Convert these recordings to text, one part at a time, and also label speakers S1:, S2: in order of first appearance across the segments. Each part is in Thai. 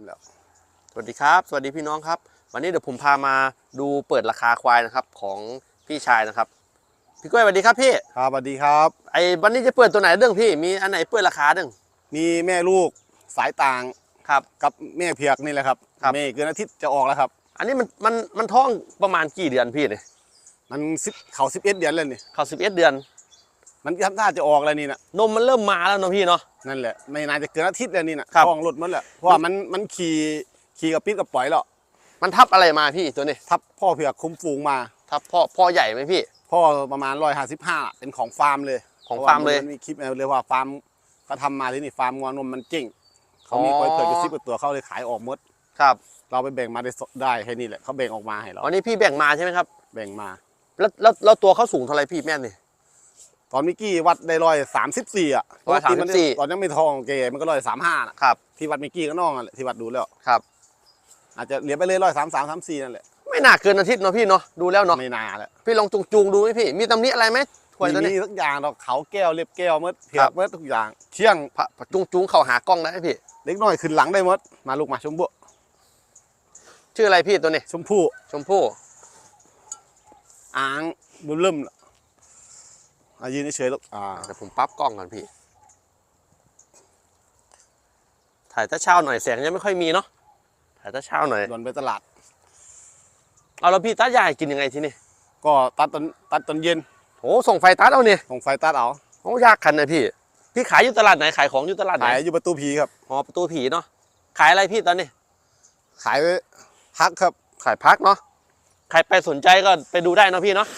S1: ามแล้ว
S2: สวัสดีครับ สวัสดีพี่น้องครับ วันนี้เดี๋ยวผมพามาดูเปิดราคาควายนะครับของพี่ชายนะครับ พี่กล้วยสวัสดีครับพี่
S1: ครับสวัสดีครับ
S2: ไอ้วันนี้จะเปิดตัวไหนเรื่องพี่ มีอันไหนเปิดราคาเรื่อง
S1: มีแม่ลูกสายต่าง
S2: ครับ
S1: กับแม่เพียกนี่แหละครับ
S2: ครับ
S1: แม่เกินอาทิตย์จะออกแล้วครับ
S2: อันนี้มันมันมันท้องประมาณกี่เดือนพี่เนี่ย
S1: มันสิบเขาสิบเอ็ดเดือนเลยนี่
S2: เขาสิบเอ็ดเดือน
S1: มันทำท่าจะออกแล้วนี่นะ
S2: นมมันเริ่มมาแล้วเนาะพี่เนาะ
S1: นั่นแหละไม่น่าจะเกินอาทิตย์แล้วนี่นะครับ ท้องหลุดหมันแหละเพราะว่ามันมันขี่ขี่กับปิดกับปล่อยแล้ว
S2: มันทับอะไรมาพี่ตัวนี้
S1: ทับพ่อเพียกคุมฝูงมา
S2: ทับพ่อพ่อใหญ่ไหมพี่
S1: พ่อประมาณร้อยห้าสิบห้าเป็นของฟาร์มเลย
S2: ของฟาร์มเลย
S1: พะว่นมีคลิปเลยว่าฟาร์มเขาทำมาที่นี่ฟาร์มงอนมมันเก่งเขามี
S2: อ๋อ
S1: ควายเผือกอยู่สิบกว่าตัวเขาเลยขายออกหมด
S2: ครับ
S1: เราไปแบ่งมาได้สได้แค่นี้แหละเขาแบ่งออกมาให้เรา
S2: วันนี้พี่แบ่งมาใช่ไหมครับ
S1: แบ่งมา
S2: แล้วแล้วแล้วตัวเขาสูงเท่าไหรพี่แม่นี่
S1: ตอนมิกกี้วัดได้ร้อยสามสิบสี่อะ
S2: ร้อยสามสิบสี่
S1: ตอนยังไม่ทองเกมันก็ร้อยสามห้าน่ะ
S2: ครับ
S1: ที่วัดมิกกี้ก็น้องนั่นแหละที่วัดดูแล้ว
S2: ครับ
S1: อาจจะเหลือไปเลยร้อยสามสามสามสี่นั่นแหละ
S2: ไม่น่าเกินอาทิตย์เนาะพี่เนาะดูแล้วเนาะ
S1: ไม่นาแหละ
S2: พี่ลองจูงๆดูไหมพี่ มีตำหนิอะไรไหมถวยตัว
S1: มี
S2: นี้
S1: ทุกอย่างเราเขาแก้วเล็บแก้วหมดเผื
S2: ครั
S1: อบกหมดทุกอย่าง เชี่ยง
S2: พะพะจุงๆเข้าหากล้องได้ไหมพี่
S1: เล็กน้อยขึ้นหลังได้หมดมาลูกมาชมพู่
S2: ชื่ออะไรพี่ตัวนี้
S1: ชมพู่
S2: ชมพู่
S1: อ่างบุญเริ่มน่ะ อะยืนเฉยๆลูกอ่า
S2: เดี๋ยวผมปรั๊บกล้องก่อนพี่ ถ่ายตาเช้าหน่อยแสงยังไม่ค่อยมีเนาะ ถ่ายตาเช้าหน่อย
S1: โดนไปตลาด
S2: เอาแล้วพี่ตาใหญ่กินยังไงที่นี่
S1: ก็ตัดตอนตัดตอนเย็น
S2: โอ้ส่งไฟตัดเอาเนี่ย
S1: ส่งไฟตัดเอา
S2: โอ้ยากขันนะพี่ พี่ขายอยู่ตลาดไหนขายของอยู่ตลาดไหน
S1: ขายอยู่ประตูผีครับ
S2: อ๋อประตูผีเนาะ ขายอะไรพี่ตอนนี้
S1: ขายไว้พักครับ
S2: ขายพักเนาะ ใครไปสนใจก็ไปดูได้เนาะพี่เนาะ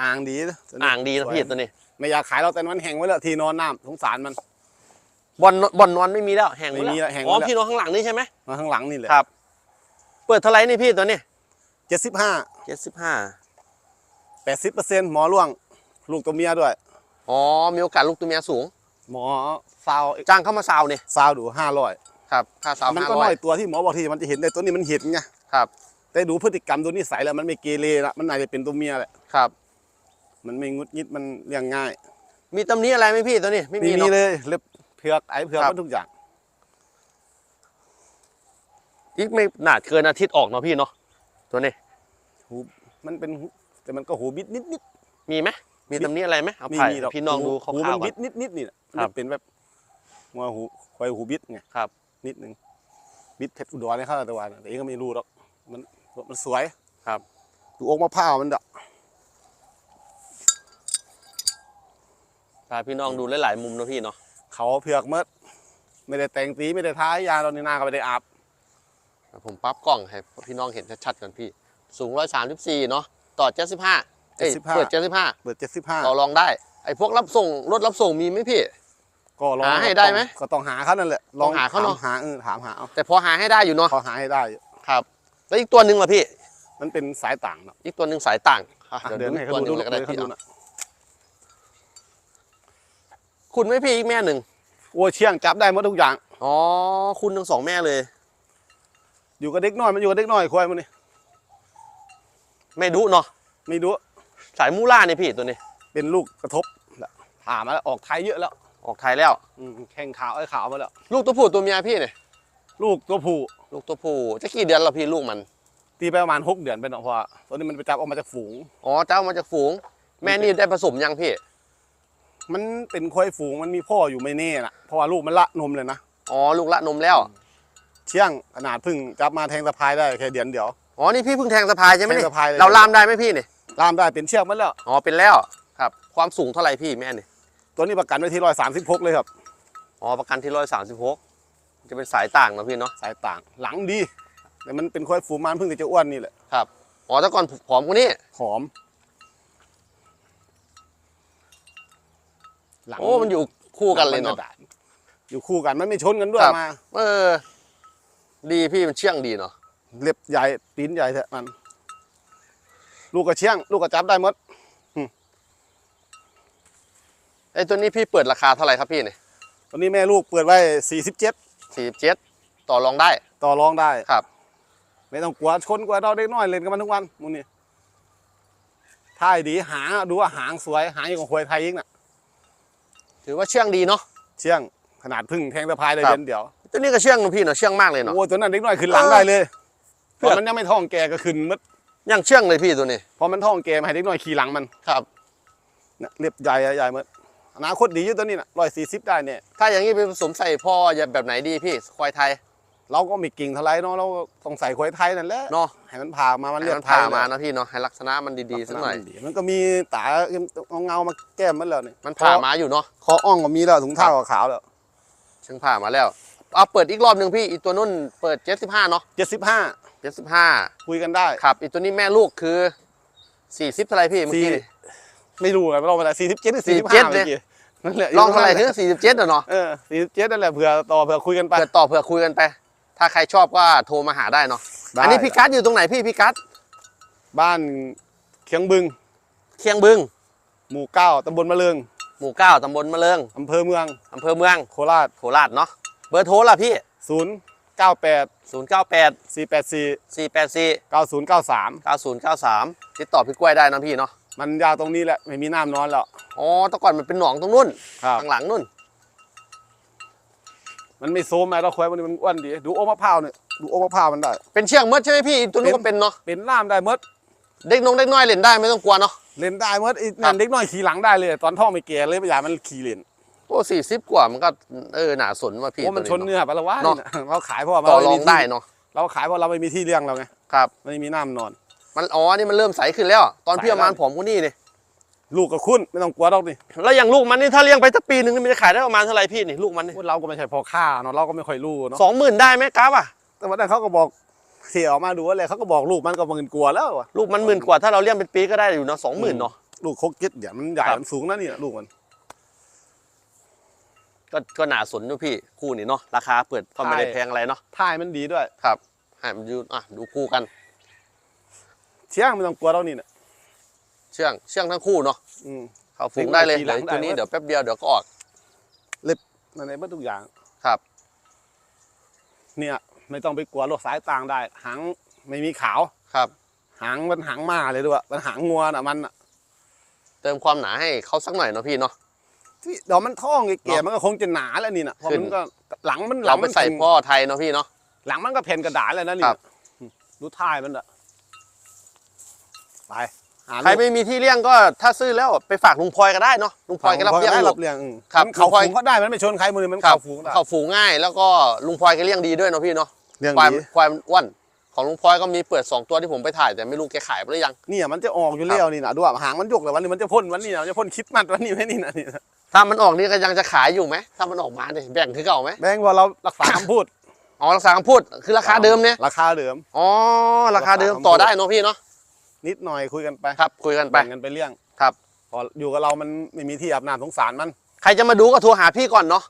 S1: อ่างดีนะตัวนี้
S2: อ่างดีนะพี่
S1: สวย
S2: ตัวนี้
S1: ไม่อยากขายเราแต่มันแห้งไว้แล้วที่นอนน้ำสงสารมัน
S2: บอลบอลนอนไม่มีแล้วแห้งหมด
S1: ไม่มี
S2: แล้ว
S1: แล้วแห้งหมด
S2: อ๋อ
S1: แล้ว
S2: พี่นอนข้างหลังนี่ใช่ไหม
S1: มาข้างหลังนี่แหละ
S2: ครับ เปิดเท่าไหร่นี่พี่ตัวนี้
S1: เจ็ดสิบห้า
S2: เจ็ดสิบห้า
S1: แปดสิบเปอร์เซ็นต์หมอร่วง ลูกตัวเมียด้วย
S2: อ๋อมีโอกาสลูกตัวเมียสูง
S1: หมอซาว
S2: จ้างเข้ามาซาวเนี่ย
S1: ซาวดูห้าร้อย
S2: ครับค่าซาว
S1: มัน
S2: ห้า
S1: ก็
S2: ร้
S1: น้
S2: อ
S1: อยยตัวที่หมอบอกที่มันจะเห็นแต่ตัวนี้มันเห็นไง
S2: ครับ
S1: แต่ดูพฤติกรรมตัวนิสัยแล้วมันไม่เกเรละมันน่าจะเป็นตัวเมียแหละ
S2: ครับ
S1: มันไม่งุดงิดมันเลี้ยงง่าย
S2: มีตำหนิอะไรไหมพี่ตัวนี้ไม่มี
S1: มี
S2: เนาะ
S1: เลยเล็บเผือกไอ้เผือก
S2: ครับ
S1: มันทุกอย่าง
S2: อีกไม่น่าเกินอาทิตย์ออกเนาะพี่เนาะตัวนี้
S1: หูมันเป็นหูแต่มันก็หูบิดนิดนิด
S2: มีไหมมีตำหนิอะไรไหมเอา
S1: ๆมี
S2: ถ่าย
S1: มีดอก
S2: พี่น้องดูค
S1: หู
S2: ร่า
S1: มั
S2: วนๆก่อ
S1: บิ
S2: น
S1: ดนิดนิดๆนี่น่ะ
S2: ครับ
S1: มันเป็นแบบงัวหูควายหูบิดไง
S2: ครับ
S1: นิดนึงบิดเพชรอุดรเนี่ยเข้าแต่วันแต่เองก็ไม่รู้หรอกมันมันสวย
S2: ครับ
S1: ดูอกมะพร้าวมันดอก
S2: พาพี่น้องดูหลายๆมุมเนาะพี่เนาะ
S1: เขาเผือกเมดไม่ได้แต่งสีไม่ได้ท้ายยาตอนนี้หน้าก็ไม่ได้อาบ
S2: เดี๋ยวผมปรั๊บกล้องให้พี่น้องเห็นชัดๆก่อนพี่ สูงร้อยสามสิบสี่เนาะต่อเจ็ดสิบห้าเอ้ย
S1: 75
S2: เปิดเจ็ดสิบห้า
S1: เปิดเจ็ดสิบห้า
S2: ต่อรองได้ไอ้พวกรับส่งรถรับส่งมีไหมพี่
S1: ก็ลอง
S2: หาให้ได้ไหม
S1: ก็ต้องหาเขานั่นแหละลอง
S2: ต้องหาเขาเนอะ
S1: ถมหาเออถามหาเอา
S2: แต่พอหาให้ได้อยู่เนาะ
S1: พอหาให้ได้อยู่
S2: ครับ แล้วอีกตัวหนึ่งล่ะพี่
S1: มันเป็นสายต่างเนาะ
S2: อีกตัวหนึ่งสายต่างอะ
S1: อะ
S2: เดี๋ยว
S1: เดิน
S2: ดู
S1: ให้
S2: อีก
S1: เขา
S2: ตัวห
S1: ดู
S2: นึ่ง
S1: ดู
S2: เลยก็ได้
S1: ให้เขา
S2: พี่
S1: ดู
S2: เอา
S1: นะ
S2: คุณไหมพี่อีกแม่หนึ่ง
S1: โอ้ยเชี่ยงจับได้หมดทุกอย่าง
S2: อ๋อ คุณทั้งสองแม่เลย
S1: อยู่กับเด็กน้อยมันอยู่กับเด็กน้อยควายมันนี่
S2: ไม่ดุเนาะ
S1: ไม่รู้
S2: สายมูล่านี่พี่ตัวนี้
S1: เป็นลูกกระทบแหละผ่ามาแล้วออกไทยเยอะแล้ว
S2: ออกไทยแล้ว
S1: อืมแข้งขาวไอ้ขาวมาแล้ว
S2: ลูกตัวผู้ตัวเมียพี่เนี่ย
S1: ลูกตัวผู้
S2: ลูกตัวผู้จะกี่เดือนแล้วพี่ลูกมัน
S1: ตีไปประมาณหกเดือนเป็นเนาะเพราะว่าตัวนี้มันไปจับออกมาจากฝูง
S2: อ๋อเจ้ามาจากฝูง แม่นี่ได้ผสมยังพี่
S1: มันเป็นควายฝูงมันมีพ่ออยู่ไม่แน่นะเพราะว่าลูกมันละนมเลยนะ
S2: อ๋อลูกละนมแล้ว
S1: เชี่ยงขนาดเพึ่งจับมาแทงสะพายได้แค่เดือนเดียว
S2: อ๋อนี่พี่เพิ่งแทงสะพายใช่ไหม
S1: แทง
S2: นี่
S1: สะพายเลย
S2: เราลามได้ไหมพี่นี่
S1: ลามได้เป็นเชือกมันแล้ว
S2: อ๋อเป็นแล้วครับ ความสูงเท่าไหร่พี่แม่นี่
S1: ตัวนี้ประกันไว้ที่ร้อยสามสิบหกเลยครับ
S2: อ๋อประกันที่ร้อยสามสิบหกจะเป็นสายต่างนะพี่เนาะ
S1: สายต่างหลังดีแต่มันเป็นควายฝูงมันเพิ่งจะอ้วนนี่แหละ
S2: ครับอ๋อแต่ก่อนผอมกว่านี้
S1: หอม หลัง
S2: โอ้มันอยู่คู่กันเลยเนาะ
S1: หงมัอยู่คู่กันมันไม่ชนกันด้วย
S2: ครับ
S1: มา
S2: เออ ดีพี่มันเชื่องดีเนาะ
S1: เล็บใหญ่ตีนใหญ่แท้มัน ลูกกระเชียง ลูกกระจับได้หมด
S2: ไอ้ตัวนี้พี่เปิดราคาเท่าไหร่ครับพี่นี่
S1: ตอนนี้แม่ลูกเปิดไว้สี่สิบเจ็ด
S2: สี่สิบเจ็ดต่อรองได้
S1: ต่อรองได้
S2: ครับ
S1: ไม่ต้องกลัวชนกลัวเราเด็กน้อยเล่นกันมันทุกวันมูนี่ท่ายดีหางดูว่าหางสวยหางอย่างของควายไทยยิ่งน่ะ
S2: ถือว่าเชื่องดีเนาะ
S1: เชียงขนาดพึ่งแทงตะพายได้
S2: ครับ
S1: เดือนเดียว
S2: ตัวนี้ก็เชื่องนะพี่เนาะเชื่องมากเลยเนาะ
S1: โอ้ตัวนั้นเด็กน้อยขึ้นหลังได้เลย
S2: เพื่
S1: ต
S2: อ
S1: อนมันยังไม่ท้องแก่ก็ขึ้นมัด
S2: ยังเชื่องเลยพี่ตัวนี้
S1: พอมันท้องแก่มาให้เด็กน้อยขี่หลังมัน
S2: ครับ
S1: เนี่ยเรียบใหญ่อะใหญ่มัดอนาคตดีอยู่ตัวนี้น่ะร้อยสี่สิบได้เนี่ย
S2: ถ้าอย่างนี้ไปผสมใส่พ่อจะแบบไหนดีพี่ควายไทย
S1: เราก็ไม่กิ่งเท่าไรเนาะเราก็ต้องใส่ควายไทยนั่นแหละ
S2: เนาะ
S1: ให้มันผ่ามามันเลื
S2: เลื
S1: อ
S2: อ
S1: ด
S2: ด
S1: ไทย
S2: ผ่ามานะพี่เนาะให้ลักษณะมันดีๆสักหน่อย
S1: มันก็มีตาเงาๆมาแก้มมันแล้วเนี่ย
S2: มันผ่ามาอยู่เนาะ
S1: คออ่องก็มีแล้วถุงเท้าก็ขาวแล้ว
S2: เชิงผ่ามาแล้วเอาเปิดอีกรอบหนึ่งพี่อีตัวนุ่นเปิด75เนาะ
S1: เจ็ดสิบห้า
S2: 75
S1: คุยกันได้
S2: ครับอีตัวนี้แม่ลูกคือ40เท่าไหรพี่เมื่อกี้นี่
S1: ไม่รู้ไงลองไปแล้วสี่สิบเจ็ดหรือสี่สิบ
S2: 47
S1: ห้า
S2: เนี่
S1: เมื่
S2: ย
S1: อกี้นั่นแหละ
S2: ลองเท่าไหร่ถึง47อะเนาะ
S1: เออสี่สิบเจ็ดนั่นแหละเผื่อต่อเผื่อคุยกันไป
S2: เปิดต่อเผื่อคุยกันไป ถ้าใครชอบก็โทรมาหาได้เนาะ
S1: ได้
S2: อันนี้พี่กัดอยู่ตรงไหนพี่พี่กัด
S1: บ้านเคียงบึง
S2: เคียงบึง
S1: หมู่เก้าตำบลมะเริง
S2: หมู่เก้าตำบลมะเริง
S1: อำเภอเมือง
S2: อำเภอเมือง
S1: โคราช
S2: โคราชเนาะเบอร์โทรล่ะพี่
S1: ศูนย์เก้าแปด
S2: 098
S1: สี่แปดสี่
S2: 484
S1: เก้าศูนย์เก้าสาม
S2: 9093 ติดต่อพี่กล้วยได้นะพี่เนาะ
S1: มันยาวตรงนี้แหละ ไม่มีน้ำนอนแล้ว
S2: อ๋อแต่ก่อนมันเป็นหนองตรงนู้น
S1: ครับ
S2: ข้างหลังนู่น
S1: มันไม่โซมไอ้เราควายมันมันอ้วนดี ดูโอมะพร้าวเนี่ยดูโอมะพร้าวมันได้
S2: เป็นเชือกมดใช่ไหมพี่ตัวนู้นก็เป็นเนาะ
S1: เป็นล่ามได้หมด
S2: เด็กนงเด็กน้อยเล่นได้ไม่ต้องกลัวเนาะ
S1: เล่นได้หมดไอ้
S2: ครั
S1: นั่
S2: บ
S1: นเด็กน้อยขี่หลังได้เลย ตอนท้องไม่แก่เลยพยายามมันขี่เล่น
S2: โอ้สี่สิบกว่ามันก็เออหนาสนว่าพี่
S1: โอ้มันชน
S2: ตัว
S1: เนื้อไปแล้ววะ
S2: เนาะ
S1: เราขายเพราะว่า
S2: ต่อ
S1: เรา
S2: ร
S1: ม่
S2: อง
S1: มีที่
S2: ได้เนาะ
S1: เราขายเพราะเราไม่มีที่เลี้ยงเราไง
S2: ครับ
S1: ไม่มีน้ำนอน
S2: มันอ๋อนี่มันเริ่มใสขึ้นแล้ว ตอนพี่
S1: ใส
S2: ประมาณ
S1: แล้ว
S2: ผอมกว่านี่นี่
S1: ลูกกับคุณไม่ต้องกลัวหรอกนี่
S2: แล้วอย่างลูกมันนี่ถ้าเลี้ยงไปสักปีหนึ่งนี่มันจะขายได้ประมาณเท่าไหร่พี่นี่ลูกมันนี่
S1: พวกเราก็ไม่ใช่พอค่าเนาะเราก็ไม่ค่อยรู้เนาะ
S2: สองหมื่นได้ไหมกราฟอะ
S1: แต่วันนั้นเขาก็บอกเสียออกมาดูอะไรเขาก็บอกลูกมันก็มึนกลัวแล้วอะ
S2: ลูกมันหมื่นกว่าถ้าเราเลี้ยงเป็นปีก็ได้อยู่เนาะสองหมื่นเนาะ
S1: ลูกโคกเก็ตเดี๋ยวมันใหญ่
S2: ครับ
S1: มันสูงนะนี่ลูกมัน
S2: ก็ก็หนาสนอยู่พี่คู่นี่เนาะราคาเปิดก็ไม่ได้
S1: ใช่
S2: แพงอะไรเนาะ
S1: ท่ายมันดีด้วย
S2: ครับให้มันดูอะดูคู่กัน
S1: เชี่ยงไม่ต้องกลัวเรานี่นะ
S2: เชื่องเชื่องทั้งคู่เนาะ
S1: อืม
S2: เขาฝูงได้เลย
S1: ทีห
S2: เดี๋
S1: ลั
S2: ยว
S1: ง
S2: ตัวนี้
S1: ได้
S2: เดี๋ยวแป๊บเดียวเดี๋ยวก็ออก
S1: นั่นในเมื่อทุกอย่าง
S2: ครับ
S1: เนี่ย ไม่ต้องไปกลัวโรคสายต่างได้ หางไม่มีขาว
S2: ครับ
S1: หางมันหางมาเลยด้วยมันหางงัวน่ะมันน่ะ
S2: เติมความหนาให้เขาสักหน่อยเนาะพี่เนาะ
S1: ที่เดี๋ยวมันท้องแก่
S2: เนาะ
S1: มันก็คงจะหนาแล้วนี่น่ะเพราะ
S2: ขึ้น
S1: มันก็หลังมันหลั
S2: เรา
S1: ง
S2: ไป
S1: มัน
S2: ใส่
S1: แผ่น
S2: พ่อไทยเนาะพี่เนาะ
S1: หลังมันก็แผ่นกระดาษแล้วนะนี่
S2: ครับ
S1: น่ะดูท่ายมันอะไป หา
S2: ใคร
S1: ลูก
S2: ไม่มีที่เลี้ยงก็ถ้าซื้อแล้วไปฝากลุงพลอยก็ได้เนาะลุงพลอยก็รับเลี้ยง
S1: ได้
S2: อยู่
S1: รับเลี้ยงอืม
S2: ครับ
S1: มันเขา
S2: ลุงพลอย
S1: ฝูงเขาได้มันไม่ชนใครมือมัน
S2: ครั
S1: เขา
S2: บ
S1: ฝูงได้
S2: เข้าฝูงง่าย แล้วก็ลุงพลอยก็เลี้ยงดีด้วยเนาะพี่เนาะ
S1: เลี้ยง
S2: ควาย
S1: ดี
S2: ควายมันอ้วนของลุงพลอยก็มีเปิดสองตัวที่ผมไปถ่ายแต่ไม่รู้แกขายไปหรือยัง
S1: เนี่ยมันจะออกอยู่แล้วนี่นะดูว่าหางมันยกเลยวันนี้มันจะพ่นวันนี้นะมันจะพ่นคิดมัดวันนี้ไหมนี่นะนี่นะ
S2: ถ้ามันออกนี่ก็ยังจะขายอยู่ไหมถ้ามันออกมาเนี่ยแบ่งคือเก่าไหม
S1: แบงค์ว่าเรารักษาคำพูด
S2: อ๋อราคาคำพูดคือราคาเดิมเนี่ย
S1: ราคาเดิม
S2: อ๋อราคาเดิม
S1: ราคาคำพูด
S2: ต่อได้เนาะพี่เนาะ
S1: นิดหน่อยคุยกันไป
S2: ครับ คุยกันไป
S1: แบ่งกันไปเลี้ยง
S2: ครับ
S1: พออยู่กับเรามันไม่มีที่อาบน้ำสงสารมัน
S2: ใครจะมาดูก็โทรหาพี่ก่อนเนาะ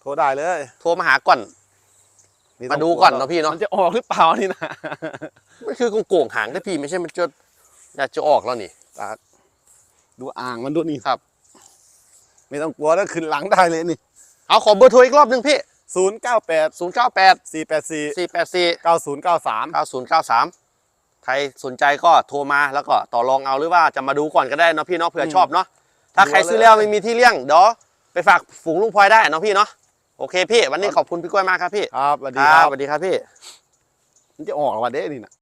S1: โทรได้เลย
S2: โทรมาหาก่อน
S1: ไต้ง
S2: มาดูก่อนเนอะพี่เนอะ
S1: มันจะออกหรือเปล่านี่นะ
S2: มันคือกงโก่งหางได้พี่ไม่ใช่มันจะอยากจะออกแล้วนี่
S1: ดูอ่างมันดูนี่
S2: ครับ
S1: ไม่ต้องกลัวแล้วขึ้นหลังได้เลยนี่
S2: เอาขอเบอร์โทรอีกรอบหนึงพี่
S1: ศูนย์เก้าแปด
S2: 0 9 8
S1: สี่แปดสี่
S2: 4 8 4
S1: เก้าศูนย์เก้าสาม
S2: 9093 ใครสนใจก็โทรมาแล้วก็ต่อรองเอาหรือว่าจะมาดูก่อนก็ได้เนาะพี่เนาะเผื่อชอบเนาะถ้าใครซื้อแล้วไม่มีที่เลี้ยงเดี๋ยวไปฝากฝูงลุงพลอยได้เนาะพี่เนาะโอเคพี่ วันนี้ขอบคุณพี่กล้วยมากครับพี่
S1: ครับสวัส
S2: ค
S1: ดี
S2: รั
S1: ครับบ
S2: สวัสดีครับพี่
S1: มันจะออกวันเด้นี่นะ